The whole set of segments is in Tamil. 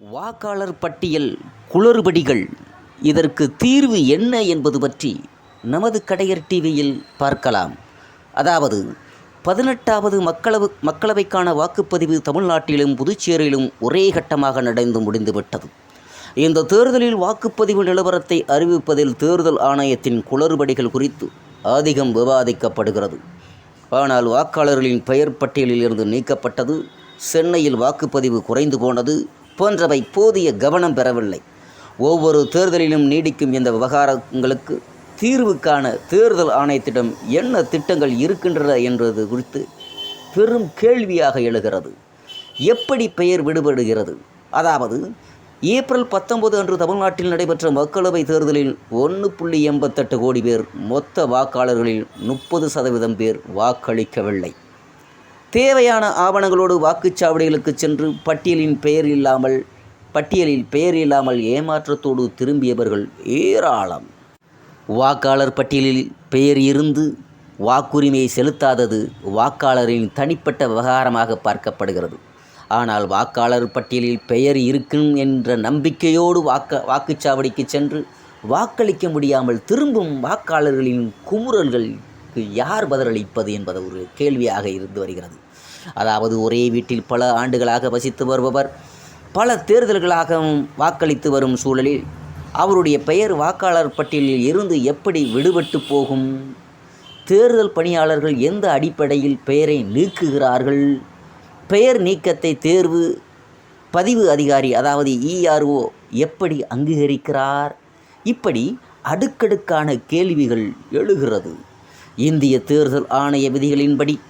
வாக்காளர் பட்டியல் குளறுபடிகள். இதற்கு தீர்வு என்ன என்பது பற்றி நமது கடையர் டிவியில் பார்க்கலாம். அதாவது பதினெட்டாவது மக்களவு மக்களவைக்கான வாக்குப்பதிவு தமிழ்நாட்டிலும் புதுச்சேரியிலும் ஒரே கட்டமாக நடந்து முடிந்துவிட்டது. இந்த தேர்தலில் வாக்குப்பதிவு நிலவரத்தை அறிவிப்பதில் தேர்தல் ஆணையத்தின் குளறுபடிகள் குறித்து அதிகம் விவாதிக்கப்படுகிறது. ஆனால் வாக்காளர்களின் பெயர் பட்டியலில் இருந்து நீக்கப்பட்டது சென்னையில் வாக்குப்பதிவு குறைந்து போனது போன்றவை போதிய கவனம் பெறவில்லை. ஒவ்வொரு தேர்தலிலும் நீடிக்கும் இந்த விவகாரங்களுக்கு தீர்வுக்கான தேர்தல் ஆணையத்திடம் என்ன திட்டங்கள் இருக்கின்றன என்பது குறித்து பெரும் கேள்வியாக எழுகிறது. எப்படி பெயர் விடுபடுகிறது? அதாவது ஏப்ரல் பத்தொன்பது அன்று தமிழ்நாட்டில் நடைபெற்ற மக்களவைத் தேர்தலில் ஒன்று புள்ளி எண்பத்தெட்டு கோடி பேர் மொத்த வாக்காளர்களில் முப்பது சதவீதம் பேர் வாக்களிக்கவில்லை. தேவையான ஆவணங்களோடு வாக்குச்சாவடிகளுக்கு சென்று பட்டியலின் பெயர் இல்லாமல் பட்டியலில் பெயர் இல்லாமல் ஏமாற்றத்தோடு திரும்பியவர்கள் ஏராளம். வாக்காளர் பட்டியலில் பெயர் இருந்து வாக்குரிமையை செலுத்தாதது வாக்காளரின் தனிப்பட்ட விவகாரமாக பார்க்கப்படுகிறது. ஆனால் வாக்காளர் பட்டியலில் பெயர் இருக்கும் என்ற நம்பிக்கையோடு வாக்க வாக்குச்சாவடிக்கு சென்று வாக்களிக்க முடியாமல் திரும்பும் வாக்காளர்களின் குமுறல்கள் இதற்கு யார் பதிலளிப்பது என்பது ஒரு கேள்வியாக இருந்து வருகிறது. அதாவது ஒரே வீட்டில் பல ஆண்டுகளாக வசித்து வருபவர் பல தேர்தல்களாகவும் வாக்களித்து வரும் சூழலில் அவருடைய பெயர் வாக்காளர் பட்டியலில் இருந்து எப்படி விடுபட்டு போகும்? தேர்தல் பணியாளர்கள் எந்த அடிப்படையில் பெயரை நீக்குகிறார்கள்? பெயர் நீக்கத்தை தேர்வு பதிவு அதிகாரி அதாவது இஆர்ஓ எப்படி அங்கீகரிக்கிறார்? இப்படி அடுக்கடுக்கான கேள்விகள் எழுகிறது. இந்திய தேர்தல் ஆணைய விதிகளின்படி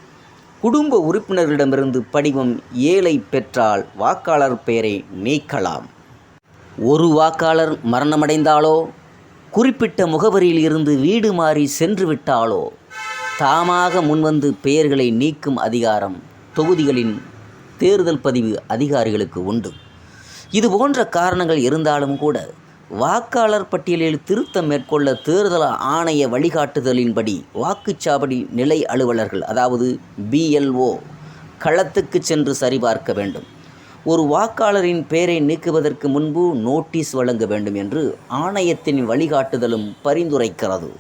குடும்ப உறுப்பினர்களிடமிருந்து படிவம் ஏழை பெற்றால் வாக்காளர் பெயரை நீக்கலாம் ஒரு வாக்காளர் மரணமடைந்தாலோ குறிப்பிட்ட முகவரியில் இருந்து வீடு மாறி சென்று விட்டாலோ தாமாக முன்வந்து பெயர்களை நீக்கும் அதிகாரம் தொகுதிகளின் தேர்தல் பதிவு அதிகாரிகளுக்கு உண்டு. இது போன்ற காரணங்கள் இருந்தாலும் கூட வாக்காளர் பட்டியலில் திருத்தம் மேற்கொள்ள தேர்தல் ஆணைய வழிகாட்டுதலின்படி வாக்குச்சாவடி நிலை அலுவலர்கள் அதாவது பிஎல்ஓ களத்துக்கு சென்று சரிபார்க்க வேண்டும். ஒரு வாக்காளரின் பெயரை நீக்குவதற்கு முன்பு நோட்டீஸ் வழங்க வேண்டும் என்று ஆணையத்தின் வழிகாட்டுதலும் பரிந்துரைக்கிறது.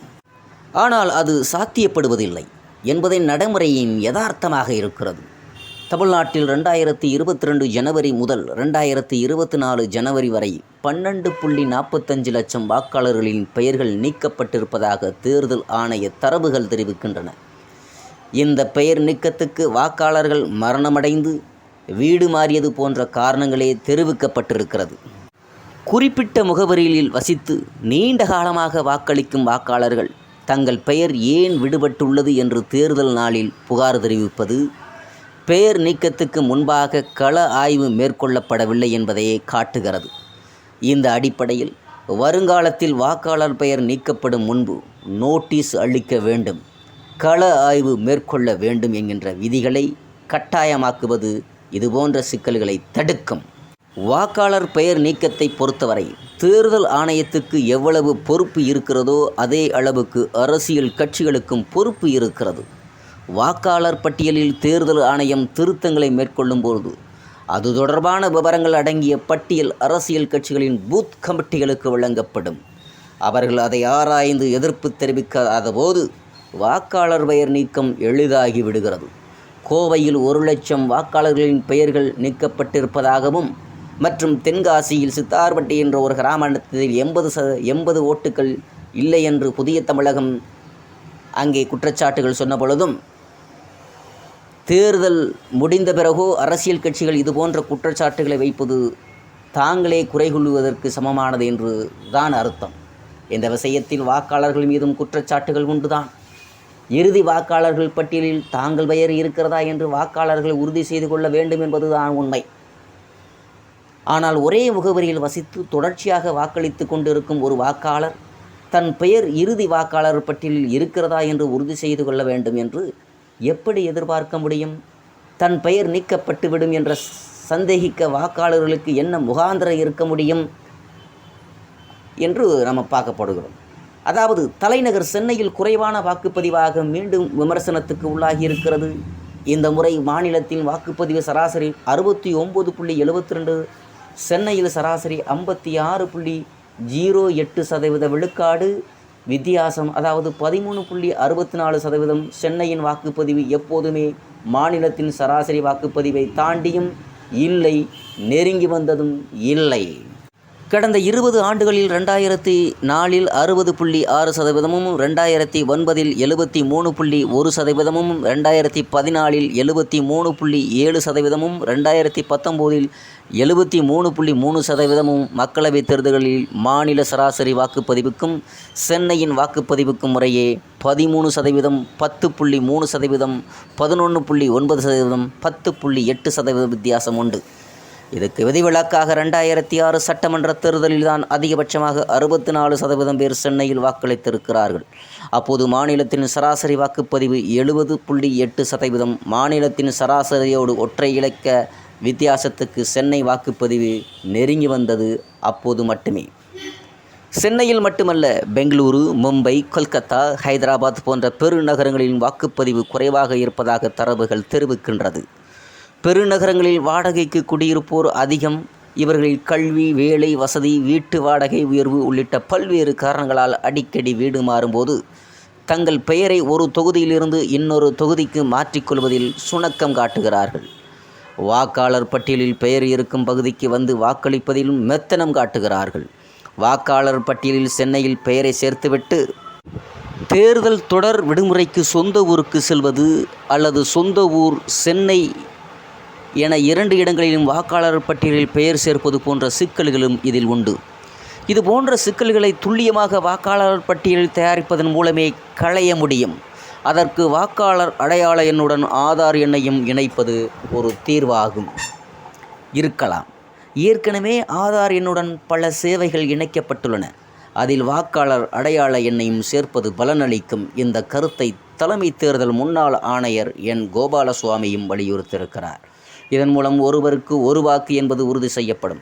ஆனால் அது சாத்தியப்படுவதில்லை என்பதை நடைமுறையின் யதார்த்தமாக இருக்கிறது. தமிழ்நாட்டில் ரெண்டாயிரத்தி இருபத்தி ரெண்டு ஜனவரி முதல் ரெண்டாயிரத்தி இருபத்தி நாலு ஜனவரி வரை பன்னெண்டு புள்ளி நாற்பத்தஞ்சு லட்சம் வாக்காளர்களின் பெயர்கள் நீக்கப்பட்டிருப்பதாக தேர்தல் ஆணைய தரவுகள் தெரிவிக்கின்றன. இந்த பெயர் நீக்கத்துக்கு வாக்காளர்கள் மரணமடைந்து வீடு மாறியது போன்ற காரணங்களே தெரிவிக்கப்பட்டிருக்கிறது. குறிப்பிட்ட முகவரியில் வசித்து நீண்ட காலமாக வாக்களிக்கும் வாக்காளர்கள் தங்கள் பெயர் ஏன் விடுபட்டுள்ளது என்று தேர்தல் நாளில் புகார் தெரிவிப்பது பெயர் நீக்கத்துக்கு முன்பாக கள ஆய்வு மேற்கொள்ளப்படவில்லை என்பதையே காட்டுகிறது. இந்த அடிப்படையில் வருங்காலத்தில் வாக்காளர் பெயர் நீக்கப்படும் முன்பு நோட்டீஸ் அளிக்க வேண்டும் கள ஆய்வு மேற்கொள்ள வேண்டும் என்கின்ற விதிகளை கட்டாயமாக்குவது இதுபோன்ற சிக்கல்களை தடுக்கும். வாக்காளர் பெயர் நீக்கத்தை பொறுத்தவரை தேர்தல் ஆணையத்துக்கு எவ்வளவு பொறுப்பு இருக்கிறதோ அதே அளவுக்கு அரசியல் கட்சிகளுக்கும் பொறுப்பு இருக்கிறது. வாக்காளர் பட்டியலில் தேர்தல் ஆணையம் திருத்தங்களை மேற்கொள்ளும்போது அது தொடர்பான விவரங்கள் அடங்கிய பட்டியல் அரசியல் கட்சிகளின் பூத் கமிட்டிகளுக்கு வழங்கப்படும். அவர்கள் அதை ஆராய்ந்து எதிர்ப்பு தெரிவிக்காத போது வாக்காளர் பெயர் நீக்கம் எளிதாகி விடுகிறது. கோவையில் ஒரு லட்சம் வாக்காளர்களின் பெயர்கள் நீக்கப்பட்டிருப்பதாகவும் மற்றும் தென்காசியில் சித்தார்பட்டி என்ற ஒரு கிராமத்தில் எண்பது சத எண்பது ஓட்டுகள் இல்லை என்று புதிய தமிழகம் அங்கே குற்றச்சாட்டுகள் சொன்ன பொழுதும் தேர்தல் முடிந்த பிறகோ அரசியல் கட்சிகள் இதுபோன்ற குற்றச்சாட்டுகளை வைப்பது தாங்களே குறை கொள்வதற்கு சமமானது என்று தான் அர்த்தம். இந்த விஷயத்தில் வாக்காளர்கள் மீதும் குற்றச்சாட்டுகள் உண்டுதான். இறுதி வாக்காளர்கள் பட்டியலில் தாங்கள் பெயர் இருக்கிறதா என்று வாக்காளர்களை உறுதி செய்து கொள்ள வேண்டும் என்பதுதான் உண்மை. ஆனால் ஒரே முகவரியில் வசித்து தொடர்ச்சியாக வாக்களித்து கொண்டிருக்கும் ஒரு வாக்காளர் தன் பெயர் இறுதி வாக்காளர் பட்டியலில் இருக்கிறதா என்று உறுதி செய்து கொள்ள வேண்டும் என்று எப்படி எதிர்பார்க்க முடியும்? தன் பெயர் நீக்கப்பட்டுவிடும் என்ற சந்தேகிக்க வாக்காளர்களுக்கு என்ன முகாந்திரம் இருக்க முடியும்? என்று நம்ம பார்க்கப்படுகிறோம் அதாவது தலைநகர் சென்னையில் குறைவான வாக்குப்பதிவாக மீண்டும் விமர்சனத்துக்கு உள்ளாகி இருக்கிறது. இந்த முறை மாநிலத்தின் வாக்குப்பதிவு சராசரி அறுபத்தி ஒம்பது புள்ளி எழுபத்தி ரெண்டு சென்னையில் சராசரி ஐம்பத்தி ஆறு புள்ளி ஜீரோ எட்டு சதவீத விழுக்காடு வித்தியாசம் அதாவது பதிமூணு புள்ளி அறுபத்தி நாலு சதவீதம் சென்னையின் வாக்குப்பதிவு எப்போதுமே மாநிலத்தின் சராசரி வாக்குப்பதிவை தாண்டியும் இல்லை நெருங்கி வந்ததும் இல்லை. கடந்த இருபது ஆண்டுகளில் ரெண்டாயிரத்தி நாலில் அறுபது புள்ளி ஆறு சதவீதமும் ரெண்டாயிரத்தி ஒன்பதில் எழுபத்தி மூணு புள்ளி ஒரு சதவீதமும் ரெண்டாயிரத்தி பதினாலில் எழுபத்தி மூணு புள்ளி ஏழு சதவீதமும் ரெண்டாயிரத்தி பத்தொம்போதில் எழுபத்தி மூணு புள்ளி மூணு சதவீதமும் மக்களவைத் தேர்தல்களில் மாநில சராசரி வாக்குப்பதிவுக்கும் சென்னையின் வாக்குப்பதிவுக்கும் முறையே பதிமூணு சதவீதம் பத்து புள்ளி மூணு சதவீதம் பதினொன்று புள்ளி ஒன்பது சதவீதம் பத்து புள்ளி எட்டு சதவீதம் வித்தியாசம் உண்டு. இதுக்கு விதிவிலக்காக ரெண்டாயிரத்தி ஆறு சட்டமன்ற தேர்தலில்தான் அதிகபட்சமாக அறுபத்தி நாலு சதவீதம் பேர் சென்னையில் வாக்களித்திருக்கிறார்கள். அப்போது மாநிலத்தின் சராசரி வாக்குப்பதிவு எழுபது புள்ளி எட்டு சதவீதம். மாநிலத்தின் சராசரியோடு ஒற்றை இலக்க வித்தியாசத்துக்கு சென்னை வாக்குப்பதிவு நெருங்கி வந்தது அப்போது மட்டுமே. சென்னையில் மட்டுமல்ல பெங்களூரு மும்பை கொல்கத்தா ஹைதராபாத் போன்ற பெருநகரங்களின் வாக்குப்பதிவு குறைவாக இருப்பதாக தரவுகள் தெரிவிக்கின்றது பெருநகரங்களில் வாடகைக்கு குடியிருப்போர் அதிகம். இவர்களில் கல்வி வேலை வசதி வீட்டு வாடகை உயர்வு உள்ளிட்ட பல்வேறு காரணங்களால் அடிக்கடி வீடு மாறும்போது தங்கள் பெயரை ஒரு தொகுதியிலிருந்து இன்னொரு தொகுதிக்கு மாற்றிக்கொள்வதில் சுணக்கம் காட்டுகிறார்கள். வாக்காளர் பட்டியலில் பெயர் இருக்கும் பகுதிக்கு வந்து வாக்களிப்பதிலும் மெத்தனம் காட்டுகிறார்கள். வாக்காளர் பட்டியலில் சென்னையில் பெயரை சேர்த்துவிட்டு தேர்தல் தொடர் விடுமுறைக்கு சொந்த ஊருக்கு செல்வது அல்லது சொந்த ஊர் சென்னை என இரண்டு இடங்களிலும் வாக்காளர் பட்டியலில் பெயர் சேர்ப்பது போன்ற சிக்கல்களும் இதில் உண்டு. இது போன்ற சிக்கல்களை துல்லியமாக வாக்காளர் பட்டியலில் தயாரிப்பதன் மூலமே களைய முடியும். அதற்கு வாக்காளர் அடையாள எண்ணுடன் ஆதார் எண்ணையும் இணைப்பது ஒரு தீர்வாகும். இருக்கலாம். ஏற்கனவே ஆதார் எண்ணுடன் பல சேவைகள் இணைக்கப்பட்டுள்ளன. அதில் வாக்காளர் அடையாள எண்ணையும் சேர்ப்பது பலனளிக்கும் இந்த கருத்தை தலைமை தேர்தல் முன்னாள் ஆணையர் என். கோபாலசுவாமியும் வலியுறுத்தியிருக்கிறார். இதன் மூலம் ஒருவருக்கு ஒரு வாக்கு என்பது உறுதி செய்யப்படும்.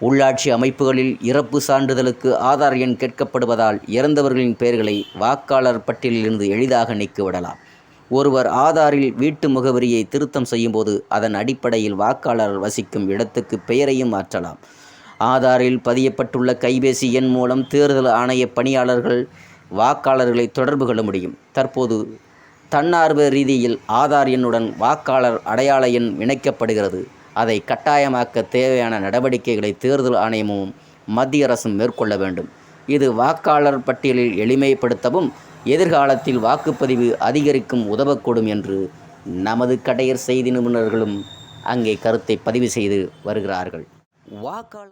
உள்ளாட்சி அமைப்புகளில் இறப்பு சான்றிதழுக்கு ஆதார் எண் கேட்கப்படுவதால் இறந்தவர்களின் பெயர்களை வாக்காளர் பட்டியலிலிருந்து எளிதாக நீக்கிவிடலாம். ஒருவர் ஆதாரில் வீட்டு முகவரியை திருத்தம் செய்யும்போது அதன் அடிப்படையில் வாக்காளர் வசிக்கும் இடத்துக்கு பெயரையும் மாற்றலாம். ஆதாரில் பதியப்பட்டுள்ள கைபேசி எண் மூலம் தேர்தல் ஆணைய பணியாளர்கள் வாக்காளர்களை தொடர்பு கொள்ள முடியும். தற்போது தன்னார்வ ரீதியில் ஆதார் எண்ணுடன் வாக்காளர் அடையாள எண் இணைக்கப்படுகிறது. அதை கட்டாயமாக்க தேவையான நடவடிக்கைகளை தேர்தல் ஆணையமும் மத்திய அரசும் மேற்கொள்ள வேண்டும். இது வாக்காளர் பட்டியலில் எளிமைப்படுத்தவும் எதிர்காலத்தில் வாக்குப்பதிவு அதிகரிக்கும் உதவக்கூடும் என்று நமது கடையர் செய்தி நிபுணர்களும் அங்கே கருத்தை பதிவு செய்து வருகிறார்கள். வாக்காளர்